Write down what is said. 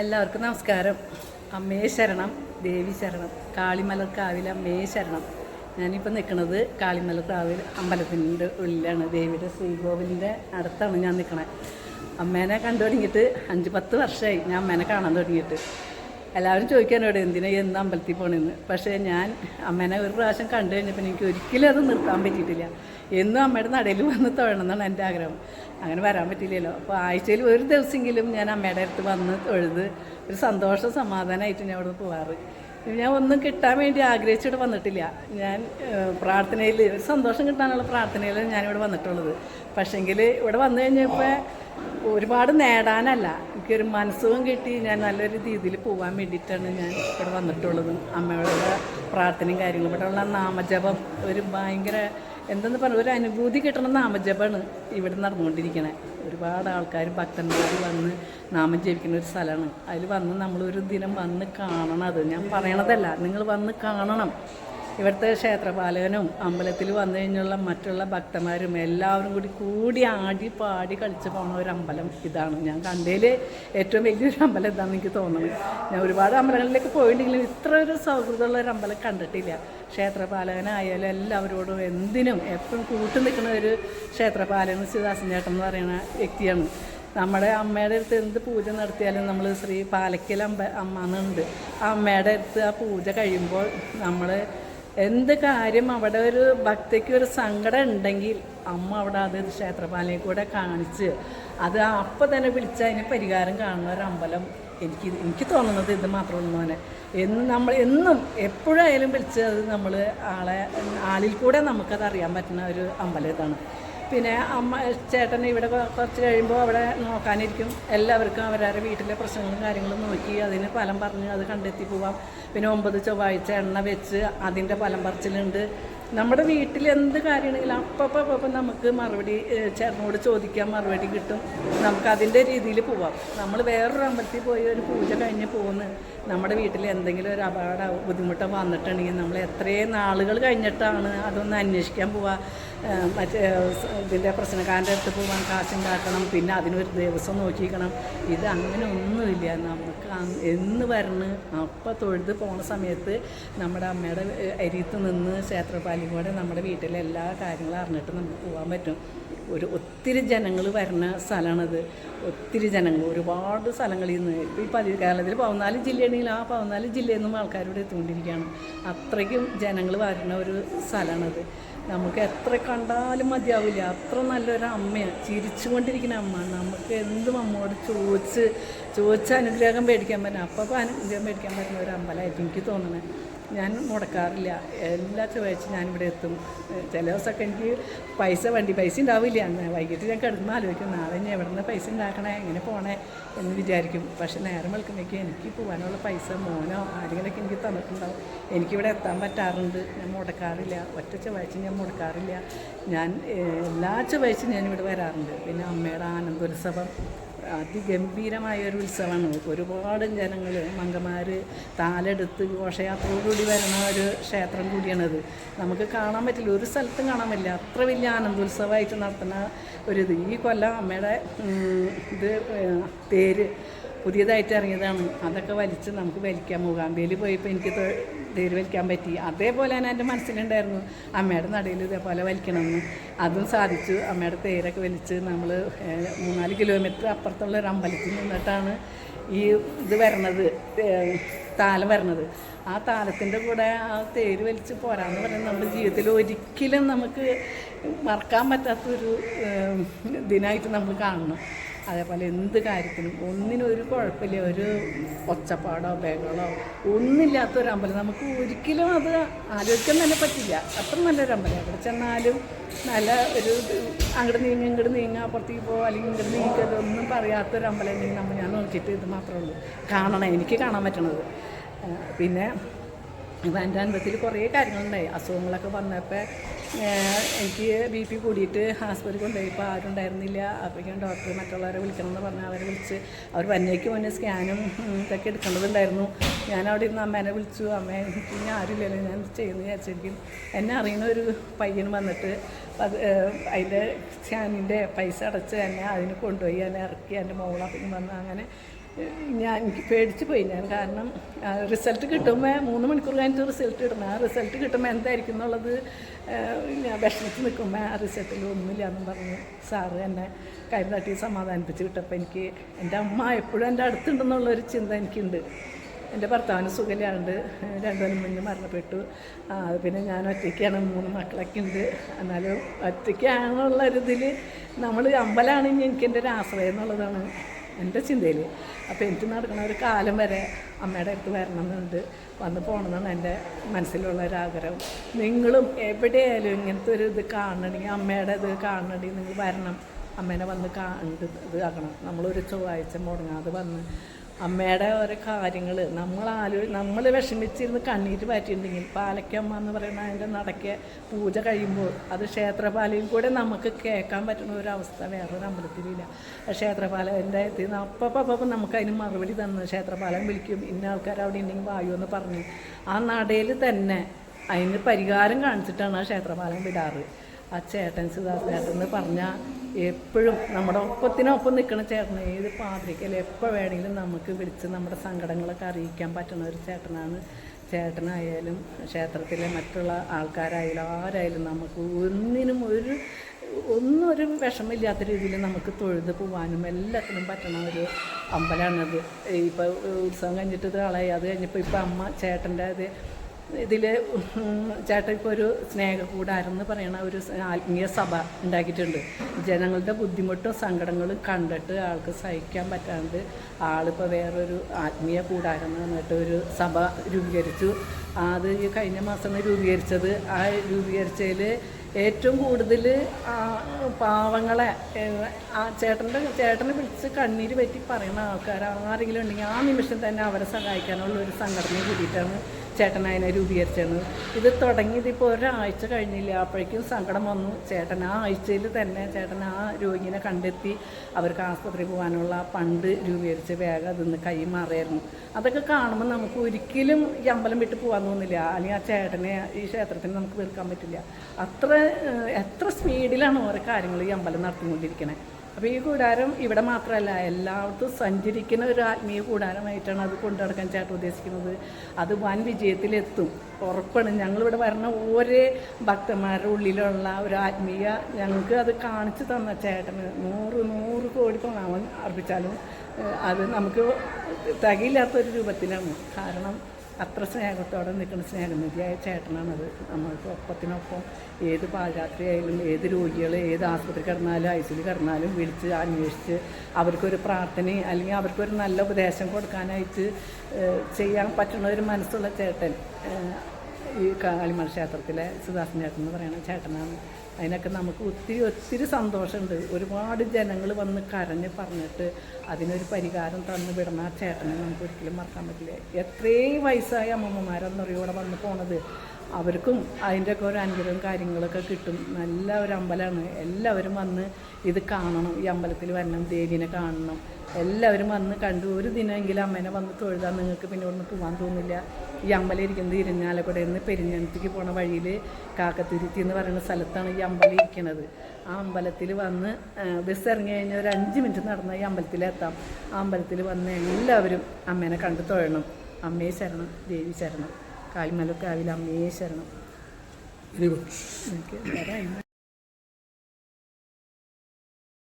എല്ലാവർക്കും നമസ്കാരം. അമ്മേ ശരണം ദേവി ശരണം കാളിമലർക്കാവിൽ അമ്മേ ശരണം. ഞാനിപ്പോൾ നിൽക്കുന്നത് കാളിമലർക്കാവിൽ അമ്പലത്തിന്റെ ഉള്ളിലാണ്. ദേവിയുടെ ശ്രീകോവിലിന്റെ അടുത്താണ് ഞാൻ നിൽക്കണത് അമ്മേനെ കണ്ടു തുടങ്ങിയിട്ട് അഞ്ച് പത്ത് വർഷമായി ഞാൻ അമ്മേനെ കാണാൻ തുടങ്ങിയിട്ട്. എല്ലാവരും ചോദിക്കാനോട് എന്തിനാ എന്ന് അമ്പലത്തിൽ പോണെന്ന്? പക്ഷേ ഞാൻ അമ്മേനെ ഒരു പ്രാവശ്യം കണ്ടു കഴിഞ്ഞപ്പോൾ എനിക്ക് ഒരിക്കലും അത് നിർത്താൻ പറ്റിയിട്ടില്ല. എന്നും അമ്മയുടെ നടയിൽ വന്ന് തൊഴണം എന്നാണ് എന്റെ ആഗ്രഹം. അങ്ങനെ വരാൻ പറ്റില്ലല്ലോ അപ്പോൾ ആഴ്ചയിൽ ഒരു ദിവസമെങ്കിലും ഞാൻ അമ്മയുടെ അടുത്ത് വന്ന് തൊഴുത് ഒരു സന്തോഷ സമാധാനമായിട്ട് ഞാൻ അവിടെ പോവാറ്. ഞാൻ ഒന്നും കിട്ടാൻ വേണ്ടി ആഗ്രഹിച്ചിട്ട് വന്നിട്ടില്ല. ഞാൻ പ്രാർത്ഥനയിൽ സന്തോഷം കിട്ടാനുള്ള പ്രാർത്ഥനയിൽ ഞാനിവിടെ വന്നിട്ടുള്ളത്. പക്ഷേങ്കിൽ ഇവിടെ വന്നു കഴിഞ്ഞപ്പോൾ ഒരുപാട് നേടാനല്ല. എനിക്കൊരു മനസ്സും കിട്ടി ഞാൻ നല്ലൊരു രീതിയിൽ പോകാൻ വേണ്ടിയിട്ടാണ് ഞാൻ ഇവിടെ വന്നിട്ടുള്ളത്. അമ്മയുടെ പ്രാർത്ഥനയും കാര്യങ്ങളും. ഇവിടെയുള്ള നാമജപം ഒരു ഭയങ്കര എന്തെന്ന് പറഞ്ഞാൽ ഒരു അനുഭൂതി കിട്ടണം നാമജപമാണ് ഇവിടെ നടന്നുകൊണ്ടിരിക്കണേ. ഒരുപാട് ആൾക്കാർ ഭക്തന്മാർ വന്ന് നാമം ജപിക്കുന്ന ഒരു സ്ഥലമാണ് അതിൽ വന്ന് നമ്മളൊരു ദിനം വന്ന് കാണണം അത്. ഞാൻ പറയണതല്ല നിങ്ങൾ വന്ന് കാണണം. ഇവിടുത്തെ ക്ഷേത്രപാലകനും അമ്പലത്തിൽ വന്നു കഴിഞ്ഞുള്ള മറ്റുള്ള ഭക്തന്മാരും എല്ലാവരും കൂടി കൂടി ആടി പാടി കളിച്ച് പോകുന്ന ഒരു അമ്പലം ഇതാണ്. ഞാൻ കണ്ടതിൽ ഏറ്റവും വലിയൊരു അമ്പലം ഇതാണെന്ന് എനിക്ക് തോന്നുന്നത് ഞാൻ ഒരുപാട് അമ്പലങ്ങളിലേക്ക് പോയിട്ടുണ്ടെങ്കിലും ഇത്ര ഒരു സൗഹൃദമുള്ള ഒരു അമ്പലം കണ്ടിട്ടില്ല. ക്ഷേത്രപാലകനായാലും എല്ലാവരോടും എന്തിനും എപ്പോഴും കൂട്ടു നിൽക്കുന്ന ഒരു ക്ഷേത്രപാലകൻ ശ്രീദാസൻ ചേട്ടൻ എന്ന് പറയുന്ന വ്യക്തിയാണ്. നമ്മുടെ അമ്മയുടെ അടുത്ത് എന്ത് പൂജ നടത്തിയാലും നമ്മൾ ശ്രീ പാലക്കൽ അമ്പ അമ്മ എന്നുണ്ട്. ആ അമ്മയുടെ അടുത്ത് ആ പൂജ കഴിയുമ്പോൾ നമ്മൾ എന്ത് കാര്യം അവിടെ ഒരു ഭക്തിക്ക് ഒരു സങ്കടം ഉണ്ടെങ്കിൽ അമ്മ അവിടെ അത് ക്ഷേത്രപാലയിൽ കൂടെ കാണിച്ച് അത് അപ്പം തന്നെ വിളിച്ച് അതിന് പരിഹാരം കാണുന്ന ഒരു അമ്പലം എനിക്ക് എനിക്ക് തോന്നുന്നത് ഇത് മാത്രമൊന്നും മോനെ. എന്ന് നമ്മൾ എന്നും എപ്പോഴായാലും വിളിച്ച് അത് നമ്മൾ ആളെ ആളിൽ കൂടെ നമുക്കത് അറിയാൻ പറ്റുന്ന ഒരു അമ്പലം ഇതാണ്. പിന്നെ അമ്മ ചേട്ടൻ ഇവിടെ കുറച്ച് കഴിയുമ്പോൾ അവിടെ നോക്കാനിരിക്കും. എല്ലാവർക്കും അവരവരുടെ വീട്ടിലെ പ്രശ്നങ്ങളും കാര്യങ്ങളും നോക്കി അതിന് ഫലം പറഞ്ഞ് അത് കണ്ടെത്തി പോവാം. പിന്നെ ഒമ്പത് ചൊവ്വാഴ്ച എണ്ണ വെച്ച് അതിന്റെ ഫലം പറിച്ചിലുണ്ട്. നമ്മുടെ വീട്ടിൽ എന്ത് കാര്യമാണെങ്കിലും അപ്പം അപ്പം നമുക്ക് മറുപടി ചേട്ടനോട് ചോദിക്കാൻ മറുപടി കിട്ടും. നമുക്ക് അതിന്റെ രീതിയിൽ പോവാം. നമ്മൾ വേറൊരു അമ്പലത്തിൽ പോയി ഒരു പൂജ കഴിഞ്ഞ് പോകുന്നു നമ്മുടെ വീട്ടിൽ എന്തെങ്കിലും ഒരു അപകട ബുദ്ധിമുട്ടോ വന്നിട്ടുണ്ടെങ്കിൽ നമ്മൾ എത്രയും നാളുകൾ കഴിഞ്ഞിട്ടാണ് അതൊന്ന് അന്വേഷിക്കാൻ പോവുക മറ്റേ ഇതിന്റെ പ്രശ്നക്കാരന്റെ അടുത്ത് പോകാൻ കാശുണ്ടാക്കണം പിന്നെ അതിനൊരു ദിവസം നോക്കിക്കണം ഇത് അങ്ങനെ ഒന്നുമില്ല. നമുക്ക് എന്ന് വരണ് അപ്പം തൊഴുത് പോണ സമയത്ത് നമ്മുടെ അമ്മയുടെ അരിത്ത് നിന്ന് ക്ഷേത്രപാലിക്കൂടെ നമ്മുടെ വീട്ടിലെ എല്ലാ കാര്യങ്ങളും അറിഞ്ഞിട്ട് നമുക്ക് പോകാൻ പറ്റും. ഒരു ഒത്തിരി ജനങ്ങൾ വരുന്ന സ്ഥലമാണത്. ഒത്തിരി ജനങ്ങൾ ഒരുപാട് സ്ഥലങ്ങളിൽ നിന്ന് ഇപ്പോൾ ഈ പതി കേരളത്തിൽ പതിനാല് ജില്ലയാണെങ്കിൽ ആ പതിനാല് ജില്ലയിൽ നിന്നും ആൾക്കാരിവിടെ എത്തിക്കൊണ്ടിരിക്കുകയാണ്. അത്രയ്ക്കും ജനങ്ങൾ വരുന്ന ഒരു സ്ഥലമാണത്. നമുക്ക് എത്ര കണ്ടാലും മതിയാവില്ല. അത്ര നല്ലൊരു അമ്മയാണ്. ചിരിച്ചുകൊണ്ടിരിക്കുന്ന അമ്മ. നമുക്ക് എന്തും അമ്മയോട് ചോദിച്ച് ചോദിച്ച് അനുഗ്രഹം മേടിക്കാൻ പറ്റും അപ്പം അനുഗ്രഹം മേടിക്കാൻ പറ്റുന്ന ഒരു അമ്പലമായിട്ട് എനിക്ക് തോന്നണേ ഞാൻ മുടക്കാറില്ല. എല്ലാ ചൊവ്വാഴ്ച ഞാനിവിടെ എത്തും. ചില ദിവസമൊക്കെ എനിക്ക് പൈസ വണ്ടി പൈസ ഉണ്ടാവില്ല. അന്ന് വൈകിട്ട് ഞാൻ കിടന്ന് ആലോചിക്കും. നാളെ ഇനി എവിടെ നിന്ന് പൈസ ഉണ്ടാക്കണേ? എങ്ങനെ പോണേ? എന്ന് വിചാരിക്കും. പക്ഷെ നേരം വെളുക്കുമ്പോഴേക്ക് എനിക്ക് പോകാനുള്ള പൈസ മോനോ ആരെങ്കിലൊക്കെ എനിക്ക് തന്നിട്ടുണ്ടാവും. എനിക്കിവിടെ എത്താൻ പറ്റാറുണ്ട്. ഞാൻ മുടക്കാറില്ല. ഒറ്റ ചൊവ്വാഴ്ച ഞാൻ മുടക്കാറില്ല. ഞാൻ എല്ലാ ചൊവ്വാഴ്ചയും ഞാനിവിടെ വരാറുണ്ട്. പിന്നെ അമ്മയുടെ ആനന്ദോത്സവം. അതിഗംഭീരമായ ഒരു ഉത്സവമാണ്. ഒരുപാട് ജനങ്ങൾ മങ്കമാർ താലെടുത്ത് ഘോഷയാത്രയോടുകൂടി വരുന്ന ഒരു ക്ഷേത്രം കൂടിയാണത് നമുക്ക് കാണാൻ പറ്റില്ല ഒരു സ്ഥലത്തും കാണാൻ പറ്റില്ല. അത്ര വലിയ ആനന്ദോത്സവമായിട്ട് നടത്തുന്ന ഒരിത് ഈ കൊല്ലം അമ്മയുടെ ഇത് പേര് പുതിയതായിട്ട് ഇറങ്ങിയതാണ്. അതൊക്കെ വലിച്ച് നമുക്ക് വലിക്കാം മൂകാംബിയിൽ പോയപ്പോൾ എനിക്ക് തൊ- തേര് വലിക്കാൻ പറ്റി. അതേപോലെ തന്നെ എന്റെ മനസ്സിലുണ്ടായിരുന്നു അമ്മയുടെ നടയിൽ ഇതേപോലെ വലിക്കണമെന്ന്. അതും സാധിച്ചു. അമ്മയുടെ തേരൊക്കെ വലിച്ച് നമ്മൾ മൂന്നാൽ കിലോമീറ്റർ അപ്പുറത്തുള്ള ഒരു അമ്പലത്തിൽ നിന്നിട്ടാണ് ഈ ഇത് വരണത് താലം വരണത്. ആ താലത്തിന്റെ കൂടെ ആ തേര് വലിച്ച് പോരാന്ന് പറയുന്നത് നമ്മുടെ ജീവിതത്തിൽ ഒരിക്കലും നമുക്ക് മറക്കാൻ പറ്റാത്തൊരു ഇതിനായിട്ട് നമ്മൾ കാണണം. അതേപോലെ എന്ത് കാര്യത്തിനും ഒന്നിനും ഒരു കുഴപ്പമില്ല. ഒരു ഒച്ചപ്പാടോ ബഹളോ ഒന്നുമില്ലാത്തൊരു അമ്പലം. നമുക്ക് ഒരിക്കലും അത് ആലോചിക്കാൻ തന്നെ പറ്റില്ല. അത്ര നല്ലൊരു അമ്പലം. അവിടെ ചെന്നാലും നല്ല ഒരു അങ്ങോട്ട് നീങ്ങ ഇങ്ങോട്ട് നീങ്ങ അപ്പുറത്തേക്ക് പോകുക അല്ലെങ്കിൽ ഇങ്ങോട്ട് നീക്കുക ഒന്നും പറയാത്തൊരു അമ്പലം നമ്മൾ ഞാൻ നോക്കിയിട്ട് ഇത് മാത്രമേ ഉള്ളൂ. കാണണം. എനിക്ക് കാണാൻ പറ്റണത്. പിന്നെ എന്റെ അനുഭവത്തിൽ കുറേ കാര്യങ്ങളുണ്ടായി. അസുഖങ്ങളൊക്കെ വന്നപ്പോൾ എനിക്ക് ബി പി കൂടിയിട്ട് ആസ്പത്രി കൊണ്ടുപോയപ്പോൾ ആരും ഉണ്ടായിരുന്നില്ല. അപ്പോഴേക്കും ഡോക്ടർ മറ്റുള്ളവരെ വിളിക്കണം എന്ന് പറഞ്ഞാൽ അവരെ വിളിച്ച് അവർ വന്നേക്ക് മുന്നേ സ്കാനും ഇതൊക്കെ എടുക്കേണ്ടതുണ്ടായിരുന്നു. ഞാൻ അവിടെ ഇരുന്ന് അമ്മേനെ വിളിച്ചു. അമ്മ എനിക്ക് ഇനി ആരുമില്ലല്ലോ ഞാൻ ചെയ്യുന്നു വിചാരിച്ചിരിക്കും എന്നെ അറിയുന്ന ഒരു പയ്യൻ വന്നിട്ട് അത് അതിന്റെ സ്കാനിന്റെ പൈസ അടച്ച് എന്നെ അതിന് കൊണ്ടുപോയി എന്നെ ഇറക്കി എന്റെ മോളപ്പിന് വന്ന് അങ്ങനെ ഞാൻ എനിക്ക് പേടിച്ച് പോയി ഞാൻ കാരണം റിസൾട്ട് കിട്ടുമ്പോൾ മൂന്ന് മണിക്കൂർ കഴിഞ്ഞിട്ട് റിസൾട്ട് കിട്ടണം ആ റിസൾട്ട് കിട്ടുമ്പോൾ എന്തായിരിക്കും എന്നുള്ളത് ഞാൻ വിഷമിച്ച് നിൽക്കുമ്പോൾ ആ റിസൾട്ടിൽ ഒന്നുമില്ല എന്നും പറഞ്ഞ് സാറ് എന്നെ കൈതാട്ടി സമാധാനിപ്പിച്ച് വിട്ടപ്പോൾ എനിക്ക് എന്റെ അമ്മ എപ്പോഴും എന്റെ അടുത്തുണ്ടെന്നുള്ളൊരു ചിന്ത എനിക്കുണ്ട്. എന്റെ ഭർത്താവിന് സുഖമില്ലാണ്ട് രണ്ടുപേരും മുന്നേ മരണപ്പെട്ടു. പിന്നെ ഞാൻ ഒറ്റയ്ക്കാണ് മൂന്ന് മക്കളൊക്കെ ഉണ്ട്. എന്നാലും ഒറ്റയ്ക്കാണെന്നുള്ളൊരിതിൽ നമ്മൾ അമ്പലമാണെങ്കിൽ എനിക്ക് എന്റെ ഒരു ആശ്രയം എന്നുള്ളതാണ്. എന്റെ ചിന്തയിൽ അപ്പോൾ എനിക്ക് നടക്കുന്ന ഒരു കാലം വരെ അമ്മയുടെ അടുത്ത് വരണമെന്നുണ്ട്. വന്ന് പോകണമെന്നാണ് എന്റെ മനസ്സിലുള്ള ആഗ്രഹം. നിങ്ങളും എവിടെയായാലും ഇങ്ങനത്തെ ഒരു ഇത് കാണണമെങ്കിൽ അമ്മയുടെ ഇത് കാണണമെങ്കിൽ നിങ്ങൾ വരണം. അമ്മേനെ വന്ന് കണ്ട് ഇത് ആക്കണം നമ്മളൊരു ചൊവ്വാഴ്ച മുടങ്ങാതെ വന്ന് അമ്മയുടെ ഓരോ കാര്യങ്ങൾ നമ്മൾ ആലോ നമ്മൾ വിഷമിച്ചിരുന്ന് കണ്ണീര് പാറ്റിയിട്ടുണ്ടെങ്കിൽ പാലക്കമ്മ എന്ന് പറയുന്ന അതിന്റെ നടക്കെ പൂജ കഴിയുമ്പോൾ അത് ക്ഷേത്രപാലയിൽ കൂടെ നമുക്ക് കേൾക്കാൻ പറ്റുന്ന ഒരു അവസ്ഥ വേറൊരു അമ്പലത്തിലില്ല. ക്ഷേത്രപാലന്റെ അപ്പം അപ്പം നമുക്ക് അതിന് മറുപടി തന്നു ക്ഷേത്രപാലം വിളിക്കും. ഇന്ന ആൾക്കാർ അവിടെ ഉണ്ടെങ്കിൽ വായു എന്ന് പറഞ്ഞു. ആ നടയിൽ തന്നെ അതിന് പരിഹാരം കാണിച്ചിട്ടാണ് ആ ക്ഷേത്രപാലം വിടാറ്. ആ ചേട്ടൻ സുധാസ് ചേട്ടൻ എന്ന് പറഞ്ഞാൽ എപ്പോഴും നമ്മുടെ ഒപ്പത്തിനൊപ്പം നിൽക്കുന്ന ചേട്ടൻ ഏത് പാതിരിക്കൽ എപ്പോൾ വേണമെങ്കിലും നമുക്ക് വിളിച്ച് നമ്മുടെ സങ്കടങ്ങളൊക്കെ അറിയിക്കാൻ പറ്റുന്ന ഒരു ചേട്ടനാണ് ചേട്ടനായാലും ക്ഷേത്രത്തിലെ മറ്റുള്ള ആൾക്കാരായാലും ആരായാലും നമുക്ക് ഒന്നിനും ഒരു ഒന്നും ഒരു വിഷമില്ലാത്ത രീതിയിൽ നമുക്ക് തൊഴുത് പോവാനും എല്ലാത്തിനും പറ്റണ ഒരു അമ്പലമാണത് ഇപ്പോൾ ഉത്സവം കഴിഞ്ഞിട്ട് ഇത് കളയാതെ കഴിഞ്ഞപ്പോൾ ഇപ്പോൾ അമ്മ ചേട്ടന്റെ അത് ഇതിൽ ചേട്ടൻ ഇപ്പോൾ ഒരു സ്നേഹകൂടാരെന്ന് പറയണ ഒരു ആത്മീയ സഭ ഉണ്ടാക്കിയിട്ടുണ്ട്. ജനങ്ങളുടെ ബുദ്ധിമുട്ടും സങ്കടങ്ങളും കണ്ടിട്ട് ആൾക്ക് സഹിക്കാൻ പറ്റാണ്ട് ആളിപ്പോൾ വേറൊരു ആത്മീയ കൂടാരം എന്ന് പറഞ്ഞിട്ട് ഒരു സഭ രൂപീകരിച്ചു. അത് ഈ കഴിഞ്ഞ മാസം രൂപീകരിച്ചത്. ആ രൂപീകരിച്ചതിൽ ഏറ്റവും കൂടുതൽ പാവങ്ങളെ ആ ചേട്ടന്റെ ചേട്ടനെ വിളിച്ച് കണ്ണീര് പറ്റി പറയുന്ന ആൾക്കാർ ആരെങ്കിലും ഉണ്ടെങ്കിൽ ആ നിമിഷം തന്നെ അവരെ സഹായിക്കാനുള്ള ഒരു സംഘടന കൂടിയിട്ടാണ് ചേട്ടൻ അതിനെ രൂപീകരിച്ചത് ഇത് തുടങ്ങിയത് ഇപ്പോൾ ഒരാഴ്ച കഴിഞ്ഞില്ല. അപ്പോഴേക്കും സങ്കടം വന്നു. ചേട്ടൻ ആ ആഴ്ചയിൽ തന്നെ ചേട്ടൻ ആ രോഗിനെ കണ്ടെത്തി അവർക്ക് ആസ്പത്രി പോകാനുള്ള പണ്ട് രൂപീകരിച്ച് വേഗം അതിന്ന് കൈ മാറിയായിരുന്നു അതൊക്കെ കാണുമ്പോൾ നമുക്ക് ഒരിക്കലും ഈ അമ്പലം വിട്ട് പോകാൻ തോന്നില്ല. അല്ലെങ്കിൽ ആ ചേട്ടനെ ഈ ക്ഷേത്രത്തിന് നമുക്ക് തീർക്കാൻ പറ്റില്ല. അത്ര എത്ര സ്പീഡിലാണ് ഓരോ കാര്യങ്ങൾ ഈ അമ്പലം നടത്തിക്കൊണ്ടിരിക്കണേ. അപ്പോൾ ഈ കൂടാരം ഇവിടെ മാത്രമല്ല എല്ലായിടത്തും സഞ്ചരിക്കുന്ന ഒരു ആത്മീയ കൂടാരമായിട്ടാണ് അത് കൊണ്ടു നടക്കാൻ ചേട്ടൻ ഉദ്ദേശിക്കുന്നത്. അത് വൻ വിജയത്തിലെത്തും ഉറപ്പാണ്. ഞങ്ങളിവിടെ വരുന്ന ഓരോ ഭക്തന്മാരുടെ ഉള്ളിലുള്ള ഒരു ആത്മീയ ഞങ്ങൾക്ക് അത് കാണിച്ചു തന്ന ചേട്ടന് നൂറ് നൂറ് കോടി പ്രണാമം അർപ്പിച്ചാലും അത് നമുക്ക് തികയില്ലാത്തൊരു രൂപത്തിലാണ്. കാരണം അത്ര സ്നേഹത്തോടെ നിൽക്കുന്ന സ്നേഹനിധിയായ ചേട്ടനാണത്. നമ്മൾക്ക് ഒപ്പത്തിനൊപ്പം ഏത് പാഴരാത്രി ആയാലും ഏത് രോഗികൾ ഏത് ആസ്പത്രി കിടന്നാലും ഐ സിയിൽ കിടന്നാലും വിളിച്ച് അന്വേഷിച്ച് അവർക്കൊരു പ്രാർത്ഥന അല്ലെങ്കിൽ അവർക്കൊരു നല്ല ഉപദേശം കൊടുക്കാനായിട്ട് ചെയ്യാൻ പറ്റുന്ന ഒരു മനസ്സുള്ള ചേട്ടൻ ഈ കാളിമൺ ക്ഷേത്രത്തിലെ സുദാസൻ ചേട്ടൻ എന്ന് പറയുന്ന ചേട്ടനാണ്. അതിനൊക്കെ നമുക്ക് ഒത്തിരി ഒത്തിരി സന്തോഷമുണ്ട്. ഒരുപാട് ജനങ്ങൾ വന്ന് കരഞ്ഞ് പറഞ്ഞിട്ട് അതിനൊരു പരിഹാരം തന്നു വിടുന്ന ആ ചേട്ടനെ നമുക്ക് ഒരിക്കലും മറക്കാൻ പറ്റില്ല. എത്രയും വയസ്സായ അമ്മമ്മമാരെന്നറിയോ ഇവിടെ വന്ന് പോണത്? അവർക്കും അതിന്റെയൊക്കെ ഒരു അനുഗ്രഹവും കാര്യങ്ങളൊക്കെ കിട്ടും. നല്ല ഒരു അമ്പലമാണ്. എല്ലാവരും വന്ന് ഇത് കാണണം. ഈ അമ്പലത്തിൽ വരണം ദേവീനെ കാണണം. എല്ലാവരും വന്ന് കണ്ടു. ഒരു ദിനമെങ്കിലും അമ്മേനെ വന്ന് തൊഴുതാൽ നിങ്ങൾക്ക് പിന്നെ ഇവിടുന്ന് പോകാൻ തോന്നില്ല. ഈ അമ്പലം ഇരിക്കുന്നത് ഇരിഞ്ഞാലക്കുടയിൽ നിന്ന് പെരിഞ്ഞനത്തേക്ക് പോണ വഴിയിൽ കാക്കത്തുരുത്തി എന്ന് പറയുന്ന സ്ഥലത്താണ് ഈ അമ്പലം ഇരിക്കുന്നത് ആ അമ്പലത്തിൽ വന്ന് ബസ് ഇറങ്ങി കഴിഞ്ഞാൽ ഒരു അഞ്ച് മിനിറ്റ് നടന്നാൽ ഈ അമ്പലത്തിലെത്താം ആ അമ്പലത്തിൽ വന്ന് എല്ലാവരും അമ്മേനെ കണ്ട് തൊഴണം. അമ്മയെ ശരണം ദേവി ശരണം കാൽമലക്കാവിൽ അമ്മയെ ശരണം. എനിക്ക്